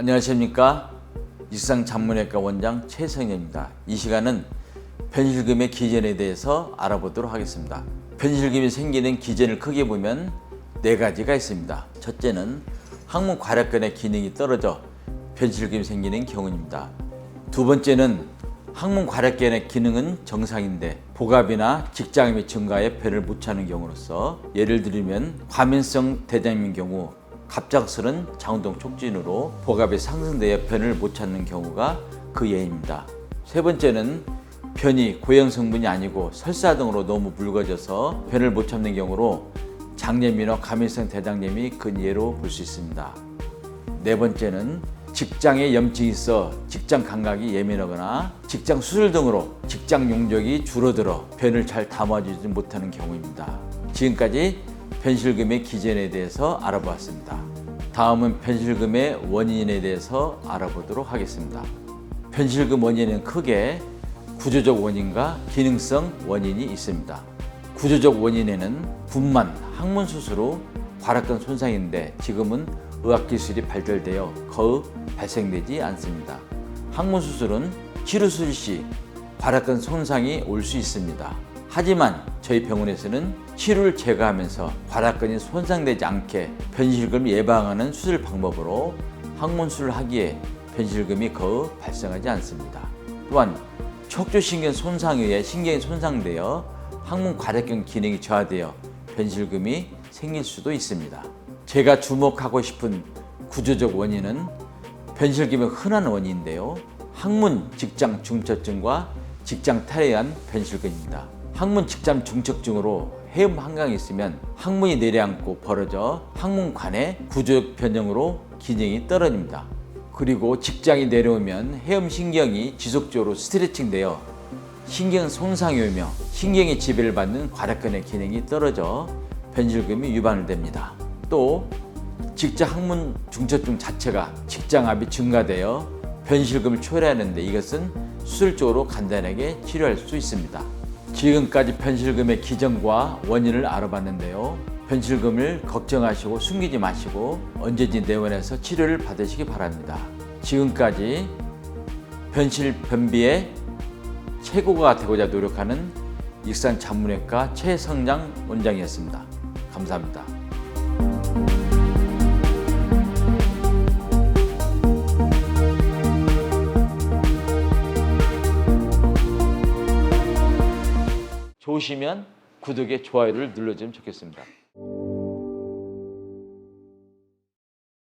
안녕하십니까 일상 전문외과 원장 최성현입니다. 이 시간은 변실금의 기전에 대해서 알아보도록 하겠습니다. 변실금이 생기는 기전을 크게 보면 네 가지가 있습니다. 첫째는 항문 괄약근의 기능이 떨어져 변실금이 생기는 경우입니다. 두 번째는 항문 괄약근의 기능은 정상인데 복압이나 직장염이 증가해 변을 못 차는 경우로서 예를 들면 과민성 대장염인 경우 갑작스런 장운동 촉진으로 복압이 상승되어 변을 못 찾는 경우가 그 예입니다. 세 번째는 변이 고형 성분이 아니고 설사 등으로 너무 묽어져서 변을 못 참는 경우로 장염이나 과민성 대장염이 그 예로 볼 수 있습니다. 네 번째는 직장에 염증이 있어 직장 감각이 예민하거나 직장 수술 등으로 직장 용적이 줄어들어 변을 잘 담아주지 못하는 경우입니다. 지금까지 변실금의 기전에 대해서 알아보았습니다. 다음은 변실금의 원인에 대해서 알아보도록 하겠습니다. 변실금 원인은 크게 구조적 원인과 기능성 원인이 있습니다. 구조적 원인에는 분만, 항문 수술 후 괄약근 손상인데 지금은 의학기술이 발달되어 거의 발생되지 않습니다. 항문 수술은 치료 수술 시 괄약근 손상이 올 수 있습니다. 하지만 저희 병원에서는 치료를 제거하면서 괄약근이 손상되지 않게 변실금을 예방하는 수술 방법으로 항문 수술을 하기에 변실금이 거의 발생하지 않습니다. 또한 척추신경 손상에 의해 신경이 손상되어 항문 괄약근 기능이 저하되어 변실금이 생길 수도 있습니다. 제가 주목하고 싶은 구조적 원인은 변실금의 흔한 원인인데요. 항문 직장 중첩증과 직장 탈에 의한 변실금입니다. 항문 직장 중첩증으로 해음 한강이 있으면 항문이 내려앉고 벌어져 항문관의 구조적 변형으로 기능이 떨어집니다. 그리고 직장이 내려오면 해음 신경이 지속적으로 스트레칭되어 신경 손상이 오며 신경의 지배를 받는 괄약근의 기능이 떨어져 변실금이 유발됩니다. 또 직장 항문 중첩증 자체가 직장압이 증가되어 변실금을 초래하는데 이것은 수술적으로 간단하게 치료할 수 있습니다. 지금까지 변실금의 기전과 원인을 알아봤는데요. 변실금을 걱정하시고 숨기지 마시고 언제든지 내원해서 치료를 받으시기 바랍니다. 지금까지 변실 변비의 최고가 되고자 노력하는 익산 전문외과 최성장 원장이었습니다. 감사합니다. 좋으시면 구독에 좋아요를 눌러주면 좋겠습니다.